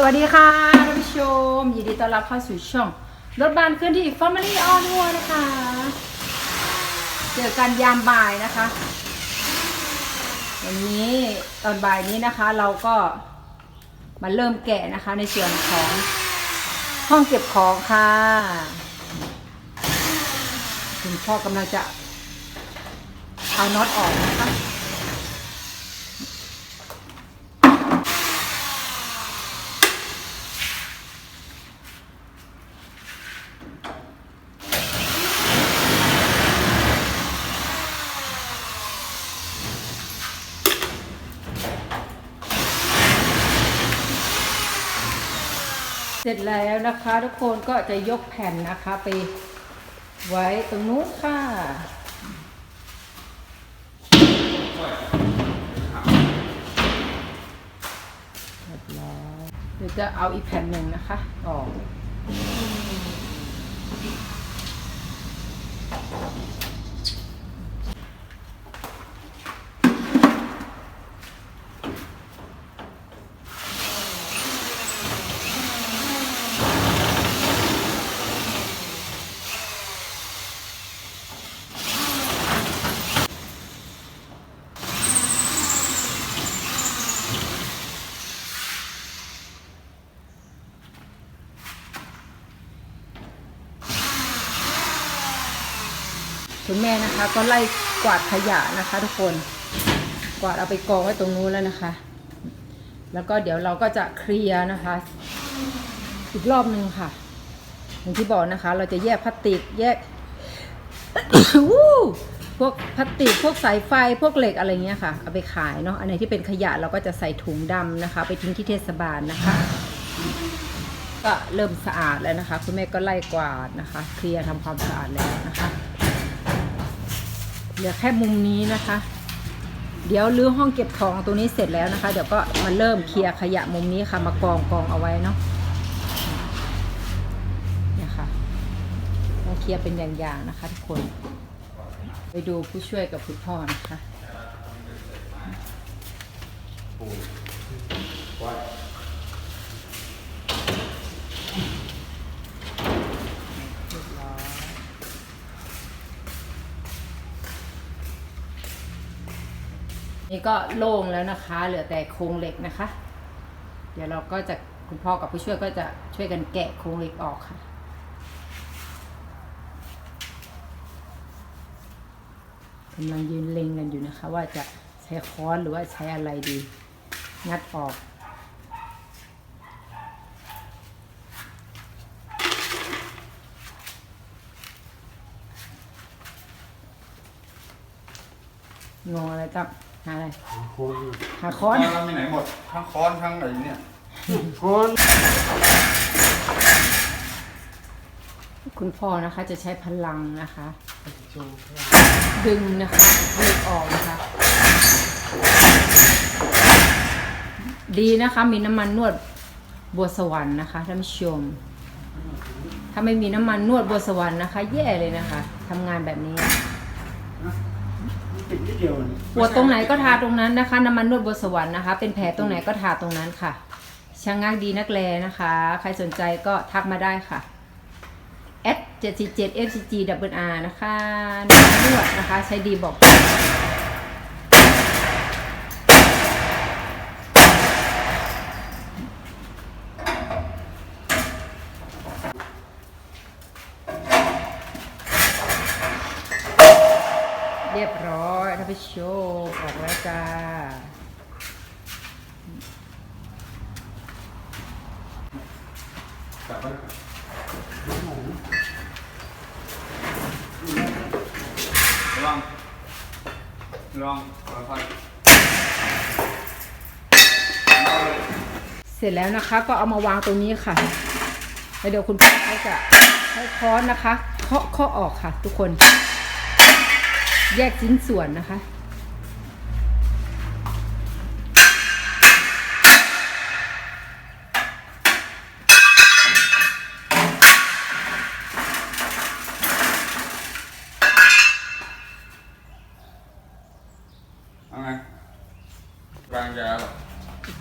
สวัสดีค่ะท่านผู้ชม ยินดีต้อนรับเข้าสู่ช่อง รถบานเคลื่อนที่ Family on w a r นะคะ เจอกันยามบ่ายนะคะ วันนี้ตอนบ่ายนี้นะคะ เราก็มาเริ่มแกะนะคะ ในส่วนของห้องเก็บของค่ะคุณพ่อกำลังจะเอาน็อตออกนะคะ ร็จแล้วนะคะทุกคนก็จะยกแผ่นนะคะไปไว้ตรงนู้นค่ะเรียบร้อยเดี๋ยวจะเอาอีกแผ่นหนึ่งนะคะออก คุณแม่นะคะ ก็ไล่กวาดขยะนะคะ ทุกคน กวาดเอาไปกองไว้ตรงนู้นแล้วนะคะ แล้วก็เดี๋ยวเราก็จะเคลียร์นะคะ อีกรอบหนึ่งค่ะอย่างที่บอกนะคะ เราจะแยกพลาสติกแยกพวกพลาสติกพวกสายไฟพวกเหล็กอะไรเงี้ยค่ะ เอาไปขายเนาะอันไหนที่เป็นขยะเราก็จะใส่ถุงดำนะคะ ไปทิ้งที่เทศบาลนะคะ ก็เริ่มสะอาดแล้วนะคะ คุณแม่ก็ไล่กวาดนะคะ เคลียร์ทำความสะอาดแล้วนะคะ เหลือแค่มุมนี้นะคะ เดี๋ยวรื้อห้องเก็บของตรงนี้เสร็จแล้วนะคะ เดี๋ยวก็มาเริ่มเคลียร์ขยะมุมนี้ค่ะมากองกองเอาไว้เนาะเนี่ยค่ะมาเคลียร์เป็นอย่างๆนะคะทุกคน ไปดูผู้ช่วยกับคุณพ่อนะคะ นี่ก็โล่งแล้วนะคะ เหลือแต่โครงเหล็กนะคะ เดี๋ยวเราก็จะคุณพ่อกับผู้ช่วยก็จะช่วยกันแกะโครงเหล็กออกค่ะกำลังยืนเล็งกันอยู่นะคะ ว่าจะใช้ค้อนหรือว่าใช้อะไรดี งัดออกงงอะไรกับ หาอะไร หาค้อน เรามีไหนหมด ทั้งค้อนทั้งอะไรเนี่ย คนคุณพ่อนะคะจะใช้พลังนะคะ ดึงนะคะเหล็กออกนะคะ ดีนะคะ มีน้ำมันนวดบัวสวรรค์นะคะท่านผู้ชม ถ้าไม่มีน้ำมันนวดบัวสวรรค์นะคะ แย่เลยนะคะทำงานแบบนี้ ติดนิดเดียวนี่ปวดตรงไหนก็ทาตรงนั้นนะคะ น้ำมันนวดบัวสวรรค์นะคะ เป็นแผลตรงไหนก็ทาตรงนั้นค่ะช่างงักดีนักแลนะคะ ใครสนใจก็ทักมาได้ค่ะ s 77 fcg w r นะคะน้ำมันนวดนะคะ ใช้ดีบอก เรียบร้อยท่านผู้ ชมออกแล้วจ้ากลับไปลอง ลองค่อยเสร็จแล้วนะคะก็เอามาวางตรงนี้ค่ะแล้วเดี๋ยวคุณพ่อเขาจะใช้ค้อนนะคะเคาะเคาะออกค่ะ ทุกคน แยกชิ้นส่วนนะคะ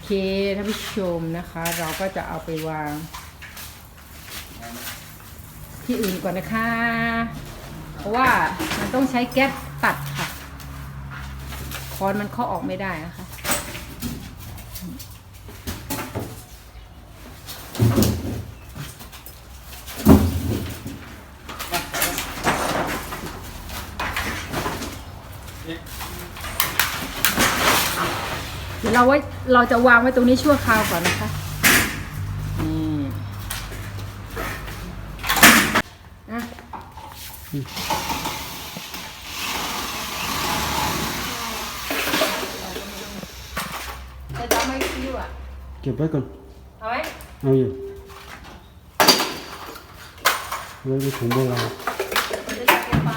เอาไงวางยาหรอโอเคเคท่านผู้ชมนะคะ เราก็จะเอาไปวาง ที่อื่นก่อนนะคะ เพราะว่ามันต้องใช้แก๊สตัดค่ะ คอนมันเข้าออกไม่ได้นะคะ เดี๋ยวเราไว้เราจะวางไว้ตรงนี้ชั่วคราวก่อนนะคะนี่อะจะทำให้คิวอะเก็บไว้ก่อนเอาไหมเอาอยู่ไว้ในถุงโบราณ จะจับเก็บปลา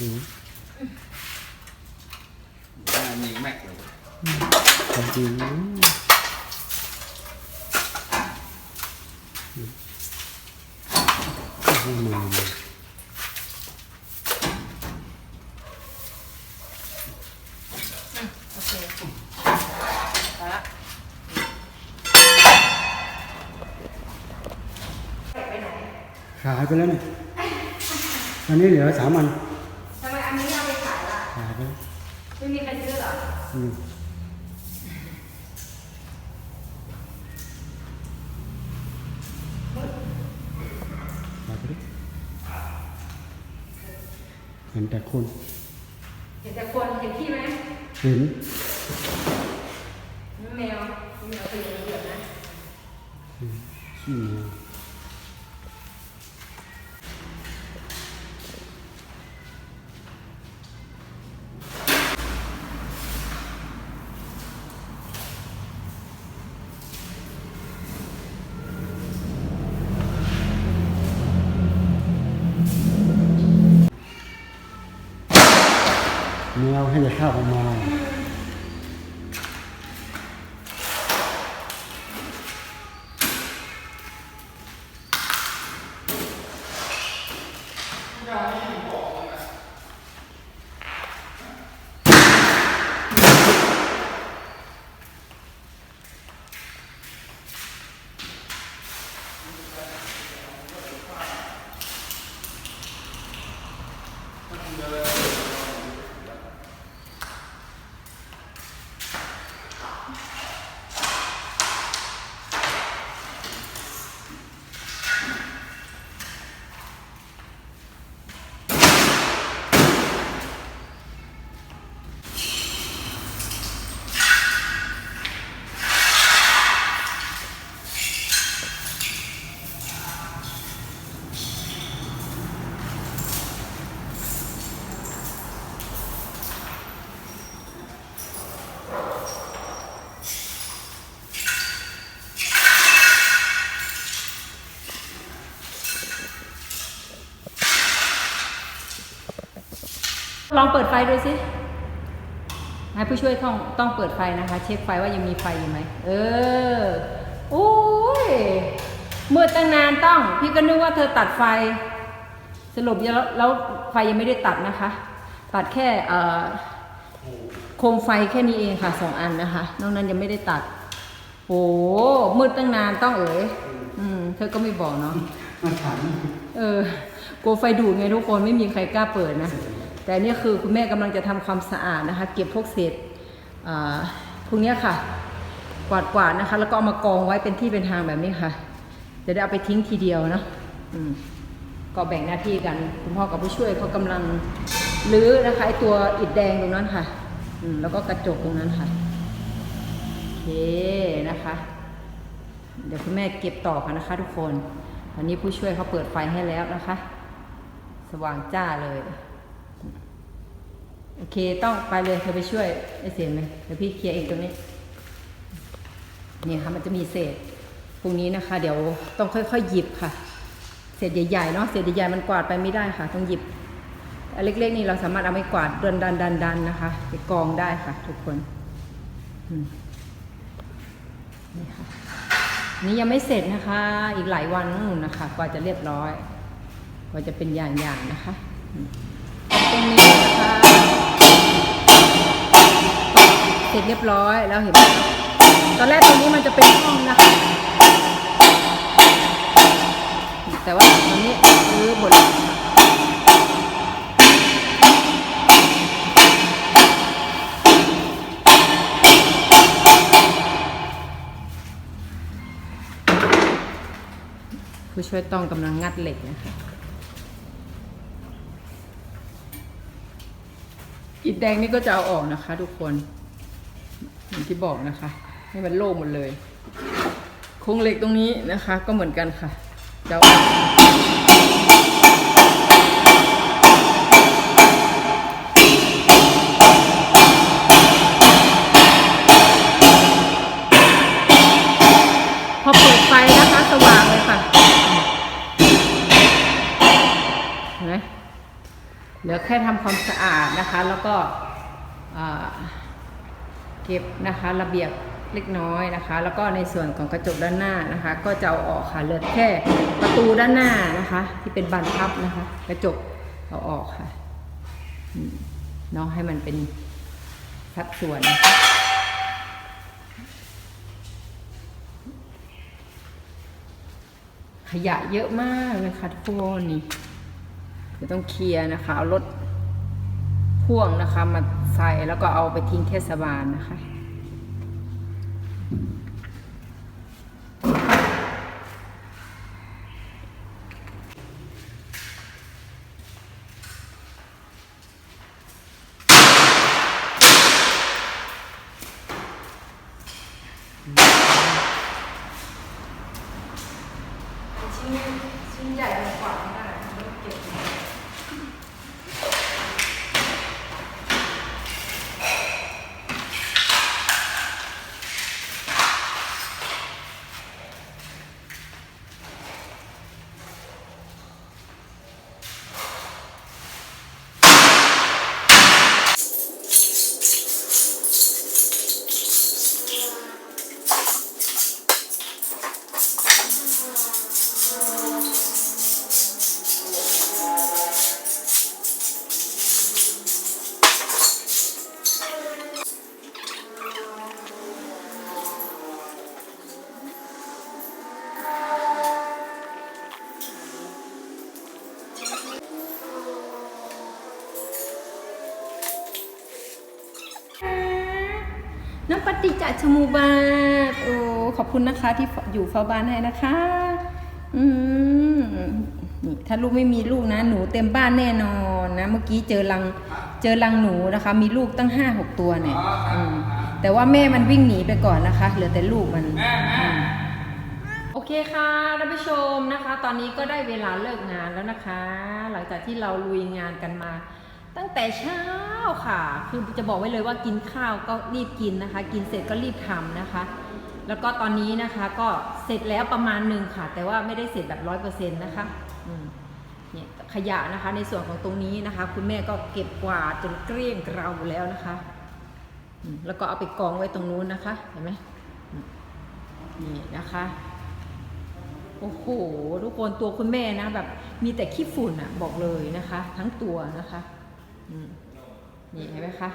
อืม มีแม็กเลย ความจริงนะ อืมอืมมามาโอเคไปละขายไปแล้วเนี่ยอันนี้เหลือสามอัน ทำไมอันนี้เอาไปขายล่ะ ขายไปแล้ว ไม่มีใครซื้อเหรอ อืมขายไปแล้วเห็นแต่คน เห็นแต่คนเห็นที่ไหมเห็นแมวแมวเป็นเหลืองๆนะขี้แมว แมวให้จะข้าวออกมา ลองเปิดไฟดูสิให้ผู้ช่วยต้องต้องเปิดไฟนะคะ เช็คไฟว่ายังมีไฟอยู่ไหมเออโอ้ยมืดตั้งนานต้อง พี่ก็นึกว่าเธอตัดไฟ สรุปแล้วแล้วไฟยังไม่ได้ตัดนะคะ ตัดแค่เอ่อโคมไฟแค่นี้เองค่ะสองอันนะคะนอกนั้นยังไม่ได้ตัดโอ้มืดตั้งนานต้องเอ๋ยอืมเธอก็ไม่บอกเนาะมาถามเออกลัวไฟดูดไงทุกคนไม่มีใครกล้าเปิดนะ แต่นี่คือคุณแม่กำลังจะทำความสะอาดนะคะ เก็บพวกเศษพวกเนี้ยค่ะ กวาดกวาดๆนะคะ แล้วก็เอามากองไว้เป็นที่เป็นทางแบบนี้ค่ะจะได้เอาไปทิ้งทีเดียวนะอก็แบ่งหน้าที่กัน คุณพ่อกับผู้ช่วยเขากำลังรื้อนะคะไอตัวอิฐแดงตรงนั้นค่ะอืแล้วก็กระจกตรงนั้นค่ะโอเคนะคะ เดี๋ยวคุณแม่เก็บต่อกันนะคะ ทุกคนวันนี้ผู้ช่วยเขาเปิดไฟให้แล้วนะคะ สว่างจ้าเลย โอเค ต้องไปเลยเธอไปช่วยได้เสียงไหมเดี๋ยวพี่เคลียร์เองตรงนี้ เนี่ยค่ะมันจะมีเศษพวกนี้นะคะ เดี๋ยวต้องค่อยๆหยิบค่ะ เศษใหญ่ๆเนาะเศษใหญ่ๆมันกวาดไปไม่ได้ค่ะ ต้องหยิบอันเล็กๆนี่เราสามารถเอาไปกวาดดันดันดันดันๆนะคะไปกองได้ค่ะ ทุกคนนี่ค่ะนี่ยังไม่เสร็จนะคะ อีกหลายวันนู่นนะคะ กว่าจะเรียบร้อย กว่าจะเป็นอย่างๆนะคะตรงนี้ ร็จเรียบร้อยแล้วเห็นไหมคะตอนแรกตรงนี้มันจะเป็นห้องนะคะ แต่ว่าตอนนี้รื้อหมดผู้ช่วยต้องกำลังงัดเหล็กนะคะอิฐแดงนี่ก็จะเอาออกนะคะทุกคน อย่างที่บอกนะคะ ให้มันโล่งหมดเลยโครงเหล็กตรงนี้นะคะ ก็เหมือนกันค่ะจะเอาพอเปิดไฟนะคะสว่างเลยค่ะเห็นไหมเหลือแค่ทำความสะอาดนะคะ แล้วก็ เก็บนะคะระเบียบเล็กน้อยนะคะ แล้วก็ในส่วนของกระจกด้านหน้านะคะ ก็จะเอาออกค่ะเหลือแค่ประตูด้านหน้านะคะ ที่เป็นบานพับนะคะ กระจกเอาออกค่ะเนาะให้มันเป็นสัดส่วนนะคะขยะเยอะมากเลยค่ะทุกคนนี่เดี๋ยวต้องเคลียร์นะคะเอารถพ่วงนะคะมา ใส่แล้วก็เอาไปทิ้งเทศบาลนะคะ มุปบาทโอ้ขอบคุณนะคะที่อยู่เฝ้าบ้านให้นะคะ อืมนี่ถ้าลูกไม่มีลูกนะหนูเต็มบ้านแน่นอนนะ เมื่อกี้เจอรังเจอรังหนูนะคะ มีลูกตั้งห้าหกตัวเนี่ยแต่ว่าแม่มันวิ่งหนีไปก่อนนะคะ เหลือแต่ลูกมันโอเคค่ะท่านผู้ชมนะคะ ตอนนี้ก็ได้เวลาเลิกงานแล้วนะคะ หลังจากที่เราลุยงานกันมา ตั้งแต่เช้าค่ะ คือจะบอกไว้เลยว่ากินข้าวก็รีบกินนะคะ กินเสร็จก็รีบทำนะคะ แล้วก็ตอนนี้นะคะก็เสร็จแล้วประมาณหนึ่งค่ะ แต่ว่าไม่ได้เสร็จแบบร้อยเปอร์เซ็นต์นะคะเนี่ยขยะนะคะในส่วนของตรงนี้นะคะ คุณแม่ก็เก็บกวาดจนเกลี้ยงเกลาแล้วนะคะ แล้วก็เอาไปกองไว้ตรงนู้นนะคะ เห็นไหมนี่นะคะโอ้โหทุกคนตัวคุณแม่นะแบบมีแต่ขี้ฝุ่นอะบอกเลยนะคะ ทั้งตัวนะคะ นี่เห็นไหมคะ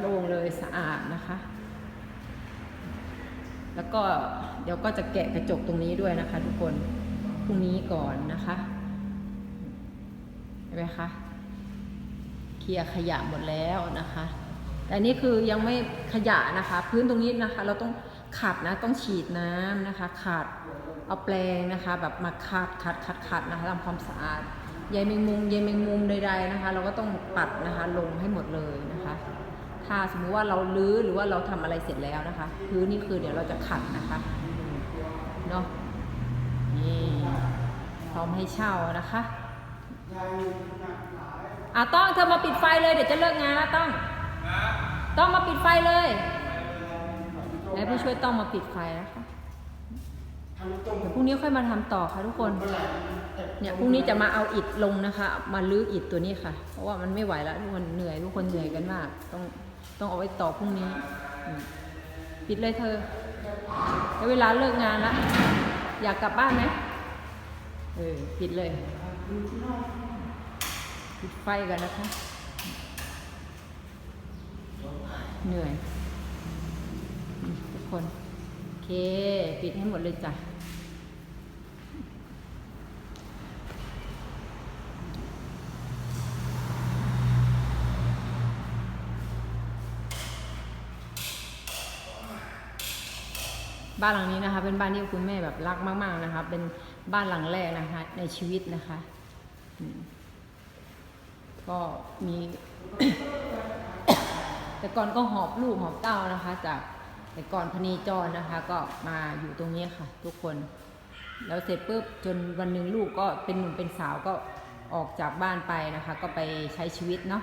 โล่งเลยสะอาดนะคะ แล้วก็เดี๋ยวก็จะแกะกระจกตรงนี้ด้วยนะคะ ทุกคนพรุ่งนี้ก่อนนะคะเห็นไหมคะเคลียร์ขยะหมดแล้วนะคะแต่นี่คือยังไม่ขยะนะคะ พื้นตรงนี้นะคะ เราต้องขัดนะต้องฉีดน้ำนะคะขัดเอาแปรงนะคะ แบบมาขัดขัดขัดขัดนะคะทำความสะอาด ใยแมงมุมใยแมงมุมใดๆนะคะ เราก็ต้องปัดนะคะลงให้หมดเลยนะคะ ถ้าสมมุติว่าเราลื้อหรือว่าเราทำอะไรเสร็จแล้วนะคะ พื้นนี่คือเดี๋ยวเราจะขัดนะคะเนาะนี่พร้อมให้เช่านะคะอะต้องเธอมาปิดไฟเลยเดี๋ยวจะเลิกงานแล้วต้องต้องมาปิดไฟเลยแล้วผู้ช่วยต้องมาปิดไฟนะคะ พรุ่งนี้ค่อยมาทำต่อค่ะทุกคน เนี่ยพรุ่งนี้จะมาเอาอิฐลงนะคะ มาลื้ออิฐตัวนี้ค่ะ เพราะว่ามันไม่ไหวแล้วทุกคนเหนื่อยทุกคนเหนื่อยกันมาก ต้องต้องเอาไว้ต่อพรุ่งนี้อืมปิดเลยเธอแล้วเวลาเลิกงานละอยากกลับบ้านไหมเออปิดเลยปิดไฟกันนะคะ เหนื่อยอืมทุกคนโอ เค ปิดให้หมดเลยจ้ะ บ้านหลังนี้นะคะ เป็นบ้านที่คุณแม่แบบรักมาก ๆนะคะ เป็นบ้านหลังแรกนะคะ ในชีวิตนะคะ ก็มี แต่ก่อนก็หอบลูกหอบเต้านะคะจาก แต่ก่อนพนีจรนะคะ ก็มาอยู่ตรงนี้ค่ะ ทุกคน แล้วเสร็จปุ๊บจนวันหนึ่งลูกก็เป็นหนุ่มเป็นสาวก็ออกจากบ้านไปนะคะ ก็ไปใช้ชีวิตเนาะ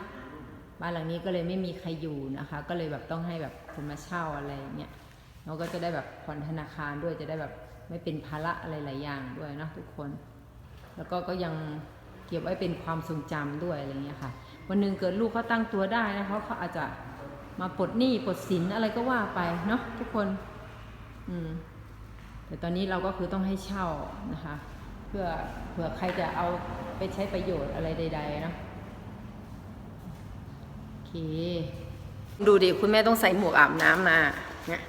บ้านหลังนี้ก็เลยไม่มีใครอยู่นะคะ ก็เลยแบบต้องให้แบบคนมาเช่าอะไรอย่างเงี้ยเราก็จะได้แบบผ่อนธนาคารด้วยจะได้แบบไม่เป็นภาระอะไรหลายอย่างด้วยเนาะทุกคน แล้วก็ก็ยังเก็บไว้เป็นความทรงจำด้วยอะไรเงี้ยค่ะ วันหนึ่งเกิดลูกเขาตั้งตัวได้นะเขาเขาอาจจะ มาปลดหนี้ปลดสินอะไรก็ว่าไปเนาะทุกคน อืม แต่ตอนนี้เราก็คือต้องให้เช่านะคะ เพื่อเผื่อใครจะเอาไปใช้ประโยชน์อะไรใดๆเนาะโอเค ดูดิคุณแม่ต้องใส่หมวกอาบน้ำมาเนี่ย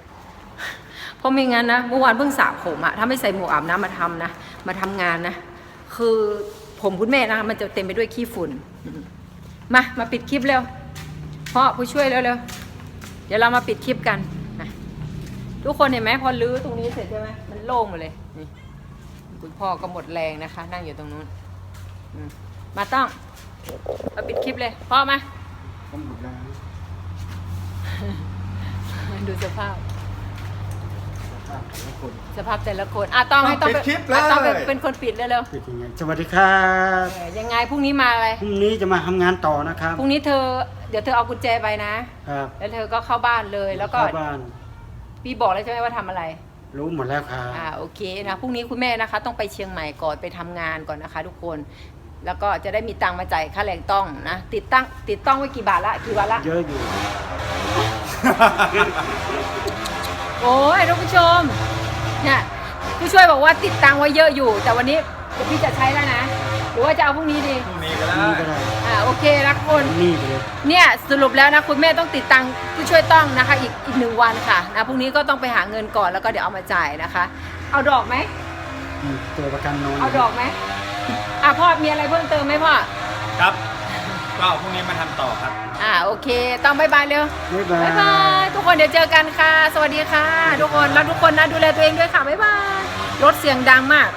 เพราะไม่งั้นนะเมื่อวานเพิ่งสระผมอะถ้าไม่ใส่หมวกอาบน้ำมาทำนะมาทำงานนะคือผมคุณแม่นะมันจะเต็มไปด้วยขี้ฝุ่นมมามาปิดคลิปเร็วพ่อผู้ช่วยเร็วๆ เดี๋ยวเรามาปิดคลิปกันนะทุกคนเห็นไหมพอลื้อตรงนี้เสร็จใช่ไหมมันโล่งหมดเลยนี่คุณพ่อก็หมดแรงนะคะ นั่งอยู่ตรงนู้นอืมมาต้องมาปิดคลิปเลยพ่อมาผมหมดแล้วดูสภาพสภาพแต่ละคนสภาพแต่ละคนอะต้องให้ต้องปิดคลิปเลยอะต้องเป็นเป็นคนปิดเร็วเป็นยังไงสวัสดีครับๆเออยังไงพรุ่งนี้มาอะไรพรุ่งนี้จะมาทำงานต่อนะครับพรุ่งนี้เธอ เดี๋ยวเธอเอากุญแจไปนะ ครับแล้วเธอก็เข้าบ้านเลย แล้วก็เข้าบ้านพี่บอกแล้วใช่ไหมว่าทำอะไร รู้หมดแล้วครับ อ่าโอเคนะพรุ่งนี้คุณแม่นะคะ ต้องไปเชียงใหม่ก่อนไปทำงานก่อนนะคะ ทุกคนแล้วก็จะได้มีตังค์มาจ่ายค่าแรงต้องนะติดตั้งติดต้องไว้กี่บาทละกี่วันละเยอะอยู่ โอ้ยท่านผู้ชมเนี่ยผู้ช่วยบอกว่าติดตังค์ไว้เยอะอยู่ แต่วันนี้เดี๋ยวพี่จะใช้แล้วนะห รือว่าจะเอาพรุ่งนี้ดี พรุ่งนี้ก็ได้นี่ก็ได้อ่าโอเคนะทุกคน นี่ไปเลยเนี่ยสรุปแล้วนะคุณแม่ต้องติดตังค์ผู้ช่วยต้องนะคะ อีกอีกหนึ่งวันค่ะนะพรุ่งนี้ก็ต้องไปหาเงินก่อนแล้วก็เดี๋ยวเอามาจ่ายนะคะ เอาดอกไหมนี่ตัวประกันนอนเอาดอกไหมอะพ่อมีอะไรเพิ่มเติมไหมพ่อครับ ก็พรุ่งนี้มาทำต่อครับ อ่าโอเค ต้องบายบายเร็วบ๊ายบาบายบาย ยทุกคนเดี๋ยวเจอกันค่ะ สวัสดีค่ะ ทุกคนแล้วทุกคนนะดูแลตัวเองด้วยค่ะบายบายรถเสียงดังมาก